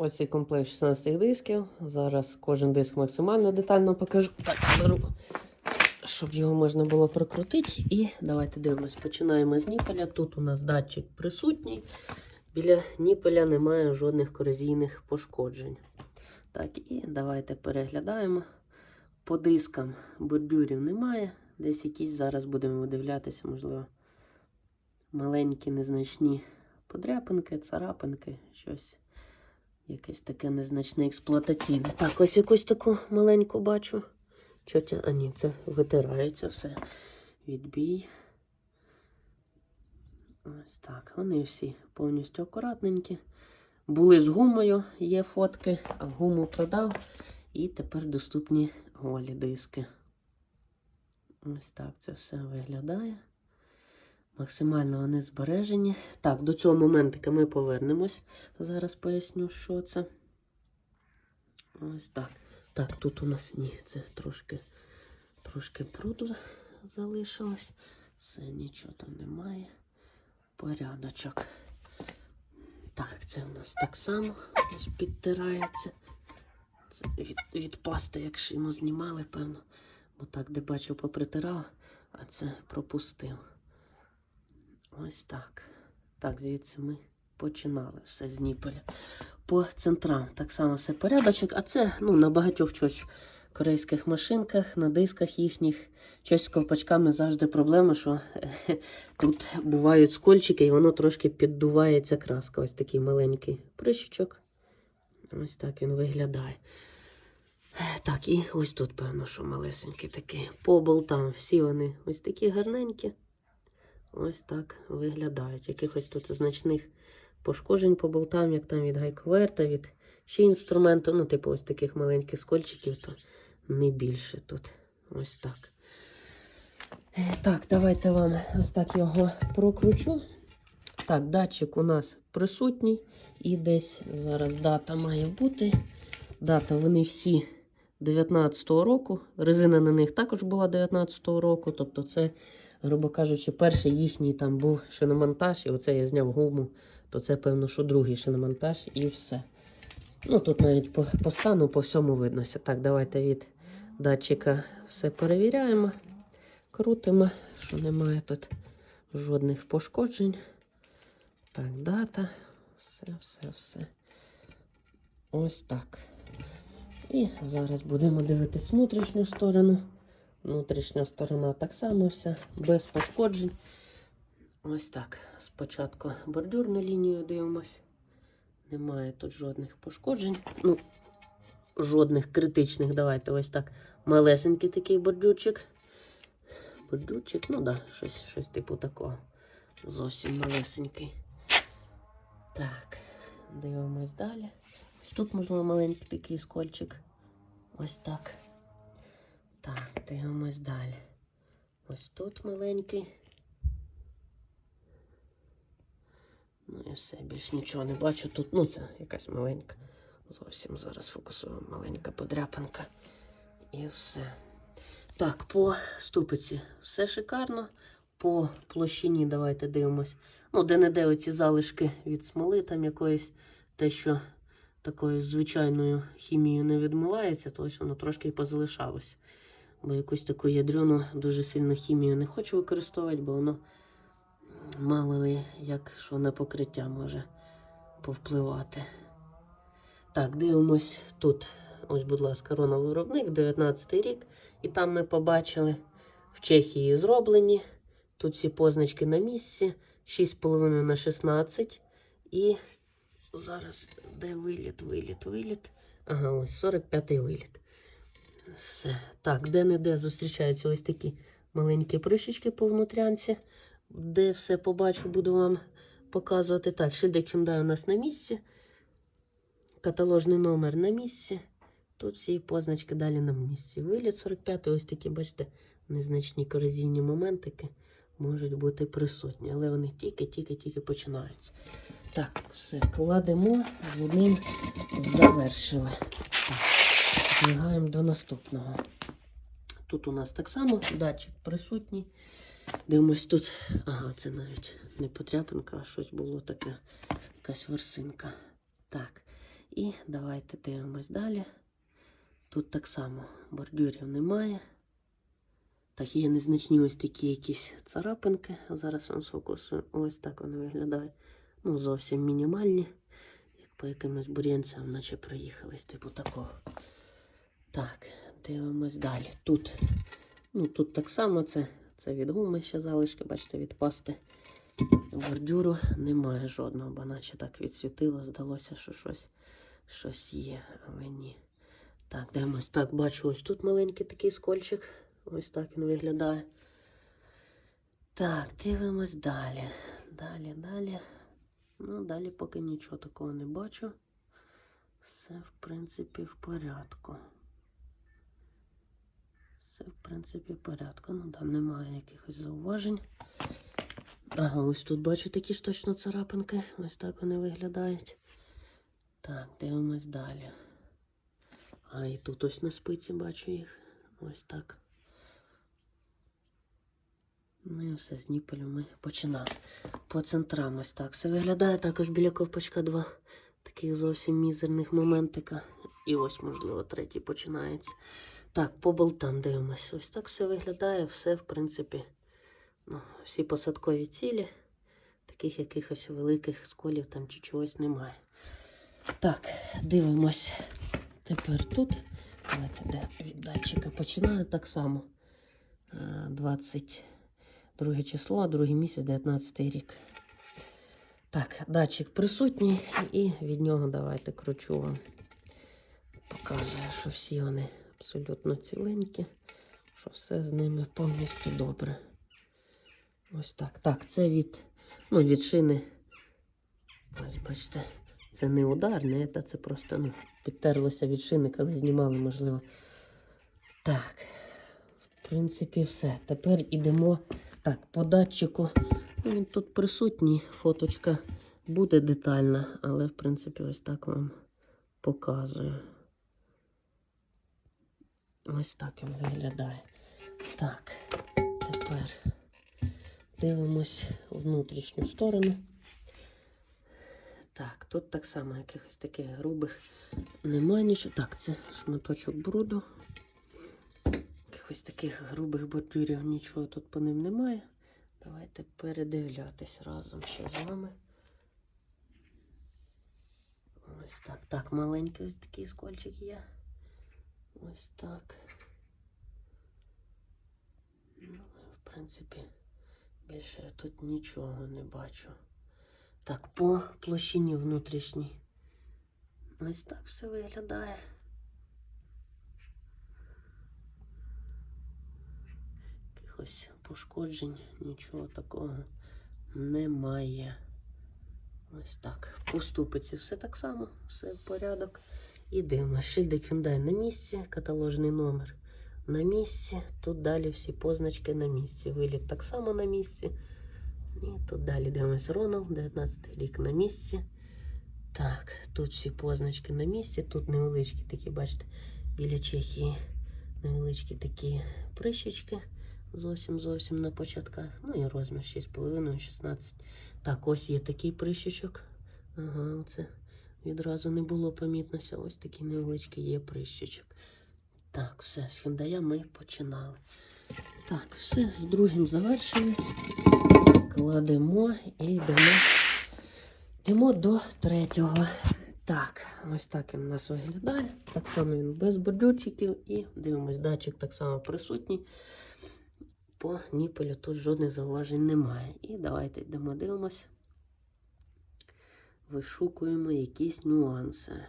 Ось і комплект 16 дисків. Зараз кожен диск максимально детально покажу. Так, беру, щоб його можна було прокрутити. І давайте дивимось. Починаємо з ніпеля. Тут у нас датчик присутній. Біля ніпеля немає жодних корозійних пошкоджень. Так, і давайте переглядаємо. По дискам бордюрів немає. Десь якісь зараз будемо видивлятися, можливо, маленькі, незначні подряпинки, царапинки, щось. Якесь таке незначне експлуатаційне. Так, ось якусь таку маленьку бачу. Чотя, а ні, це витирається все. Відбій. Ось так. Вони всі повністю акуратненькі. Були з гумою, є фотки, а гуму продав. І тепер доступні голі диски. Ось так це все виглядає. Максимально вони збережені. Так, до цього моментика ми повернемось. Зараз поясню, що це. Ось так. Так, тут у нас ні, це трошки, трошки пруду залишилось. Все, нічого там немає. Порядочок. Так, це у нас так само підтирається. Це від, від пасти, як шину знімали, певно. Бо так, де бачив, попритирав, а це пропустив. Ось так. Так, звідси ми починали все з ніпеля. По центрам так само все порядочок, а це ну, на багатьох щось корейських машинках, на дисках їхніх. Щось з ковпачками завжди проблема, що тут бувають скольчики, і воно трошки піддувається краска. Ось такий маленький прищучок. Ось так він виглядає. Так, і ось тут, певно, що малесенький такий. По болтам всі вони ось такі гарненькі. Ось так виглядають. Якихось тут значних пошкоджень по болтам, як там від гайковерта, від ще інструменту. Ну, типу, ось таких маленьких скольчиків, то не більше тут. Ось так. Так, давайте вам ось так його прокручу. Так, датчик у нас присутній. І десь зараз дата має бути. Дата вони всі 19-го року. Резина на них також була 19-го року. Тобто, це, грубо кажучи, перший їхній там був шиномонтаж, і оце я зняв гуму, то це, певно, що другий шиномонтаж і все. Ну, тут навіть по, по стану, по всьому виднося. Так, давайте від датчика все перевіряємо. Крутимо, що немає тут жодних пошкоджень. Так, дата. Все, все, все. Ось так. І зараз будемо дивитись внутрішню сторону. Внутрішня сторона так само вся, без пошкоджень. Ось так. Спочатку бордюрну лінію дивимось. Немає тут жодних пошкоджень. Ну, жодних критичних. Давайте ось так. Малесенький такий бордюрчик. Бордюрчик, ну да, щось, щось типу такого. Зовсім малесенький. Так, дивимось далі. Ось тут, можливо, маленький такий скольчик. Ось так. Так, дивимось далі. Ось тут маленький. Ну і все, більш нічого не бачу. Тут, ну, це якась маленька. Зовсім зараз фокусуємо маленька подряпинка. І все. Так, по ступиці все шикарно. По площині давайте дивимось. Ну, де-не-де оці залишки від смоли, там якоїсь те, що такою звичайною хімією не відмивається, то ось воно трошки і позалишалось. Бо якусь таку ядрюну дуже сильно хімію не хочу використовувати, бо воно мало ли як що на покриття може повпливати. Так, дивимось тут. Ось, будь ласка, Ронал виробник, 19 рік. І там ми побачили в Чехії зроблені. Тут всі позначки на місці. 6,5 на 16. І зараз де виліт, виліт, виліт. Ага, ось 45-й виліт. Все. Так, де-не-де зустрічаються ось такі маленькі прищечки по внутрянці. Де все побачу, буду вам показувати. Так, шильдик Hyundai у нас на місці. Каталожний номер на місці. Тут всі позначки далі на місці. Виліт 45 ось такі, бачите, незначні корозійні моментики можуть бути присутні, але вони тільки-тільки-тільки починаються. Так, все, кладемо, з одним завершили. Так, Бігаємо до наступного. Тут у нас так само датчик присутній. Дивимось тут. Ага, це навіть не потряпинка, а щось було таке, якась версинка. Так. І давайте дивимось далі. Тут так само бордюрів немає. Так, є незначні ось такі якісь царапинки. Зараз вам сфокусую. Ось так вони виглядають. Ну, зовсім мінімальні. Як по якимось бур'янцям, наче проїхались, типу такого. Так, дивимось далі. Тут, ну, тут так само це, це від гуми ще залишки, бачите, від пасти. Бордюру немає жодного, бо наче так відсвітило, здалося, що щось, щось є, але ні. Так, дивимось. Так, бачу, ось тут маленький такий скольчик. Ось так він виглядає. Так, дивимось далі. Далі, далі. Ну, далі поки нічого такого не бачу. Все, в принципі, в порядку. Все, в принципі, порядку. Ну, там немає якихось зауважень. Ага, ось тут бачу такі ж точно царапинки. Ось так вони виглядають. Так, дивимось далі. А і тут ось на спиці бачу їх. Ось так. Ну і все, з ніпелю ми починали. По центрам ось так. Все виглядає також біля ковпачка два таких зовсім мізерних моментика. І ось, можливо, третій починається. Так, по болтам дивимося. Ось так все виглядає, все, в принципі, ну, всі посадкові цілі. Таких якихось великих сколів там чи чогось немає. Так, дивимось тепер тут. Давайте де від датчика починаю так само. Е, 22 число, другий місяць, 19 рік. Так, датчик присутній, і від нього давайте кручу вам. Показую, що всі вони абсолютно ціленькі, що все з ними повністю добре. Ось так. Так, це від, ну, від шини. Ось бачите, це не удар, не це, це просто ну, підтерлося від шини, коли знімали, можливо. Так, в принципі, все. Тепер ідемо так, по датчику. Ну, Він тут присутній, фоточка буде детальна, але, в принципі, ось так вам показую. Ось так він виглядає. Так, тепер дивимось внутрішню сторону. Так, тут так само якихось таких грубих немає нічого. Так, це шматочок бруду. Якихось таких грубих бордюрів нічого тут по ним немає. Давайте передивлятись разом ще з вами. Ось так. Так, маленький ось такий скольчик є. Ось так. В принципі, більше я тут нічого не бачу. Так, по площині внутрішній. Ось так все виглядає. Якихось пошкоджень, нічого такого немає. Ось так. По ступиці все так само, все в порядок. І дивимося. Шильдик Hyundai на місці, каталожний номер на місці. Тут далі всі позначки на місці. Виліт так само на місці. І тут далі дивимося Ронал, 19 рік на місці. Так, тут всі позначки на місці. Тут невеличкі такі, бачите, біля Чехії невеличкі такі прищечки. Зовсім зовсім на початках. Ну і розмір 6,5-16. Так, ось є такий прищечок. Ага, оце відразу не було помітнося. Ось такий невеличкий є прищечок. Так, все, з Hyundai ми починали. Так, все, з другим завершили. Кладемо і йдемо, йдемо до третього. Так, ось так він у нас виглядає. Так само він без бордюрчиків і дивимось, датчик так само присутній. По ніпелю тут жодних зауважень немає. І давайте йдемо дивимось. Вишукуємо якісь нюанси.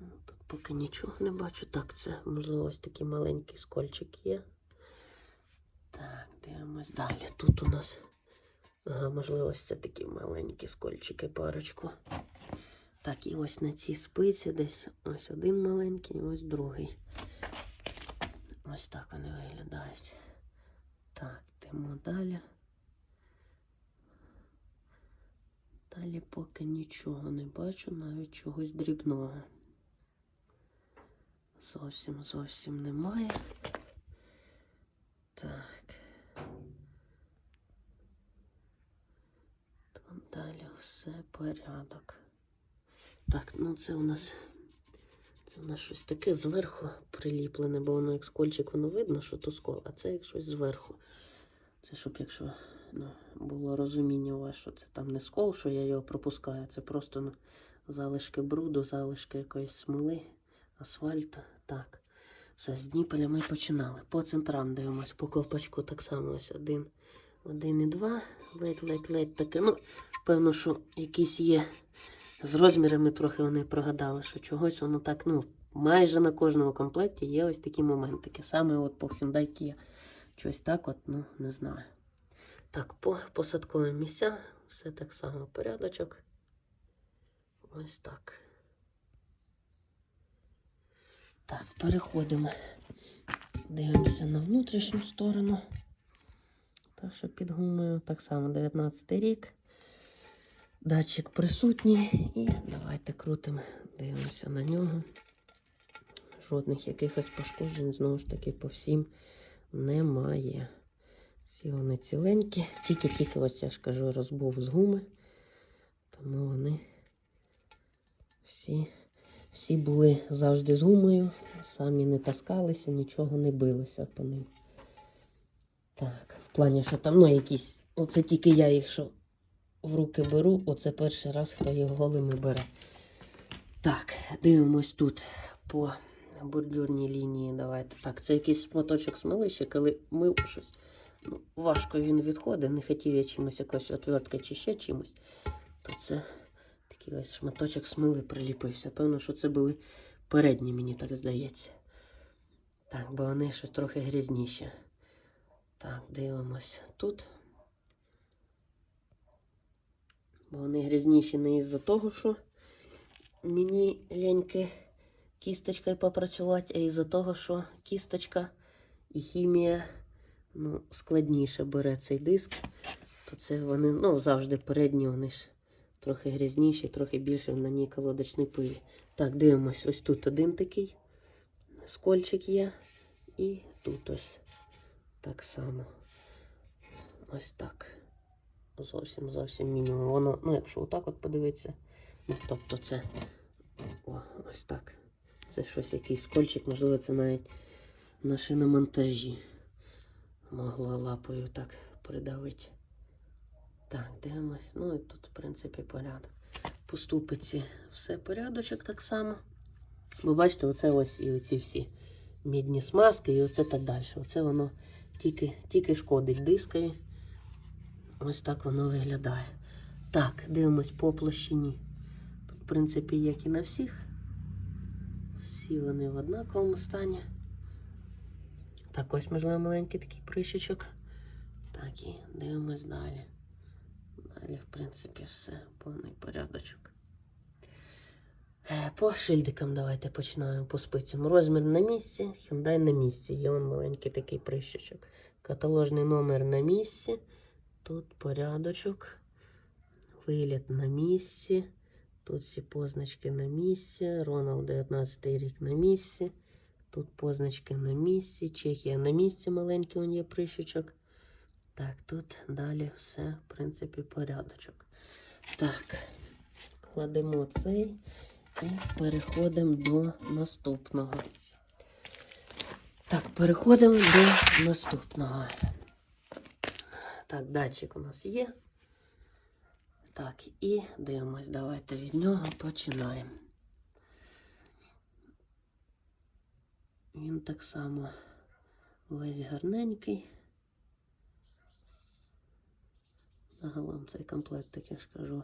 Ну, Тут поки нічого не бачу. Так, це, можливо, ось такий маленький скольчик є. Так, дивимось далі. Тут у нас, ага, можливо, ось це такі маленькі скольчики, парочку. Так, і ось на цій спиці десь ось один маленький, і ось другий. Ось так вони виглядають. Так, йдемо далі. Далі поки нічого не бачу, навіть чогось дрібного. Зовсім зовсім немає. Так. Тут далі все порядок. Так, ну це у нас. Це у нас щось таке зверху приліплене, бо воно як скольчик, воно видно, що то скол, а це як щось зверху. Це щоб якщо ну, було розуміння у вас, що це там не скол, що я його пропускаю, це просто ну, залишки бруду, залишки якоїсь смоли, асфальту. Так. Все, з Дніпеля ми починали. По центрам дивимось, по ковпачку так само ось один, один і два. Ледь-ледь-ледь таке. Ну, певно, що якісь є з розмірами трохи вони прогадали, що чогось воно так, ну, майже на кожному комплекті є ось такі моментики. Саме от по Hyundai Kia. Щось так от, ну, не знаю. Так, по посадковим місцям все так само порядочок. Ось так. Так, переходимо. Дивимося на внутрішню сторону. Так що під гумою так само 19 рік. Датчик присутній. І давайте крутимо, дивимося на нього. Жодних якихось пошкоджень, знову ж таки, по всім немає. Всі вони ціленькі. Тільки-тільки, ось я ж кажу, розбув з гуми. Тому вони всі, всі були завжди з гумою, самі не таскалися, нічого не билося по ним. Так, в плані, що там, ну, якісь. Оце тільки я їх що в руки беру, оце перший раз, хто їх голими бере. Так, дивимось тут по бордюрній лінії. Давайте. Так, це якийсь шматочок смоли, ще коли мив щось. Важко він відходить, не хотів я чимось якось отверткою чи ще чимось. То це такий ось шматочок смоли приліпився. Певно, що це були передні, мені так здається. Так, бо вони щось трохи грязніші. Так, дивимось тут. Бо вони грязніші не із-за того, що мені ляньки кісточкою попрацювати, а із-за того, що кісточка і хімія ну, складніше бере цей диск. То це вони ну, завжди передні, вони ж трохи грязніші, трохи більше на ній колодочний пилі. Так, дивимось, ось тут один такий скольчик є. І тут ось так само. Ось так. Зовсім зовсім мінімум. Воно, ну, якщо отак от подивитися, ну, тобто це о, ось так. Це щось якийсь скольчик, можливо, це навіть на шиномонтажі могло лапою так придавити. Так, дивимось. Ну і тут, в принципі, порядок. По все порядочок так само. Ви бачите, оце ось і оці всі мідні смазки, і оце так далі. Оце воно тільки, тільки шкодить дискові. Ось так воно виглядає. Так, дивимось по площині. Тут, в принципі, як і на всіх. Всі вони в однаковому стані. Так, ось, можливо, маленький такий прищичок. Так, і дивимось далі. Далі, в принципі, все, повний порядочок. Е, По шильдикам давайте починаємо по спицям. Розмір на місці, Hyundai на місці. Є он маленький такий прищичок. Каталожний номер на місці. Тут порядочок. Виліт на місці. Тут всі позначки на місці. Ронald 19 рік на місці. Тут позначки на місці. Чехія на місці маленький он є прищучок. Так, тут далі все, в принципі, порядочок. Так, кладемо цей і переходимо до наступного. Так, переходимо до наступного. Так, датчик у нас є. Так, і дивимось, давайте від нього починаємо. Він так само весь гарненький. Загалом цей комплект, так я ж кажу,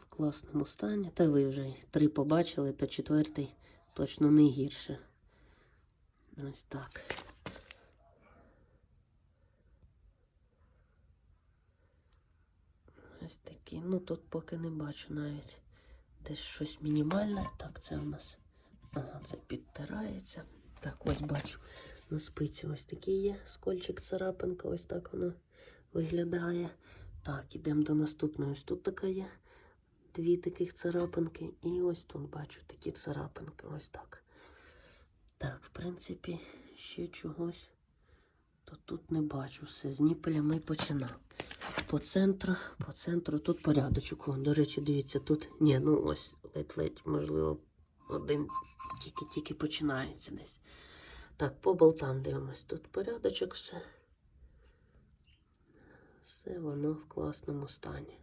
в класному стані. Та ви вже три побачили, то четвертий точно не гірше. Ось так. Ось такі. Ну тут поки не бачу навіть десь щось мінімальне. Так, це у нас. Ага, це підтирається. Так, ось бачу. На спиці ось такий є скольчик царапинка, ось так воно виглядає. Так, ідемо до наступної. Ось тут така є. Дві таких царапинки. І ось тут бачу такі царапинки. Ось так. Так, в принципі, ще чогось. То тут не бачу. Все, з ніпеля ми починали. По центру, по центру тут порядочок. О, до речі, дивіться, тут. Ні, ну ось ледь-ледь, можливо, один тільки-тільки починається десь. Так, по болтам дивимось. Тут порядочок все. Все воно в класному стані.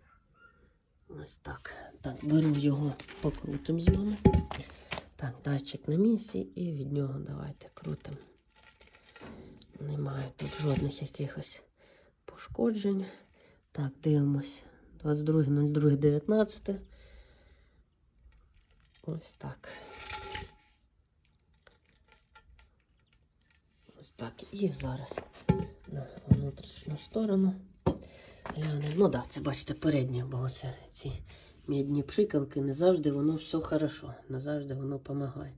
Ось так. Так, беру його, покрутим з вами. Так, датчик на місці і від нього давайте крутимо. Немає тут жодних якихось пошкоджень. Так, дивимось. 22.02.19. Ось так. Ось так. І зараз на внутрішню сторону. Глянемо. Ну так, да, це бачите переднє, бо це ці мідні пшикалки, не завжди воно все хорошо, не завжди воно допомагає.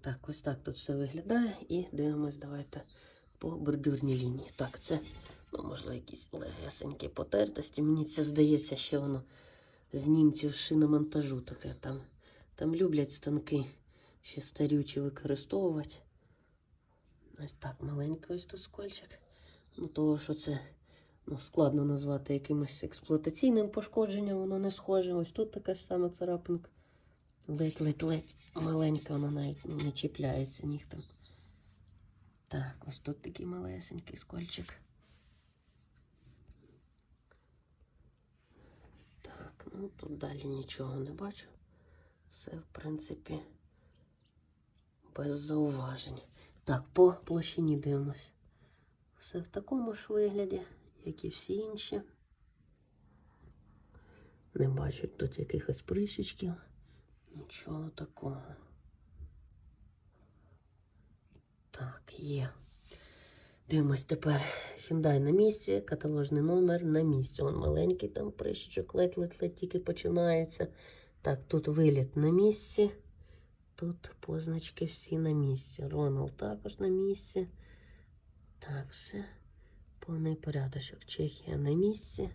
Так, ось так тут все виглядає. І дивимось, давайте по бордюрній лінії. Так, це, ну, можливо, якісь легесенькі потертості. Мені це здається, ще воно з німців шиномонтажу таке. Там, там люблять станки ще старючі використовувати. Ось так, маленький ось тут скольчик. Ну, того, що це ну, складно назвати якимось експлуатаційним пошкодженням, воно не схоже. Ось тут така ж сама царапинка. Ледь-ледь-ледь маленька, вона навіть ну, не чіпляється нігтем. Так, ось тут такий малесенький скольчик. Так, ну тут далі нічого не бачу. Все, в принципі, без зауважень. Так, по площині дивимось. Все в такому ж вигляді, як і всі інші. Не бачу тут якихось прищичків. Нічого такого. Так, є. Дивимось тепер Hyundai на місці, каталожний номер на місці. Он маленький там прищичок, ледь-ледь-ледь тільки починається. Так, тут виліт на місці. Тут позначки всі на місці. Ронald також на місці. Так, все. Повний порядочок. Чехія на місці.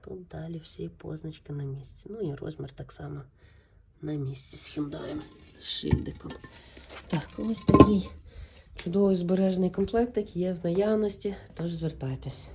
Тут далі всі позначки на місці. Ну і розмір так само на місці з Hyundai, з шильдиком. Так, ось такий чудовий збережений комплектик є в наявності, тож звертайтесь.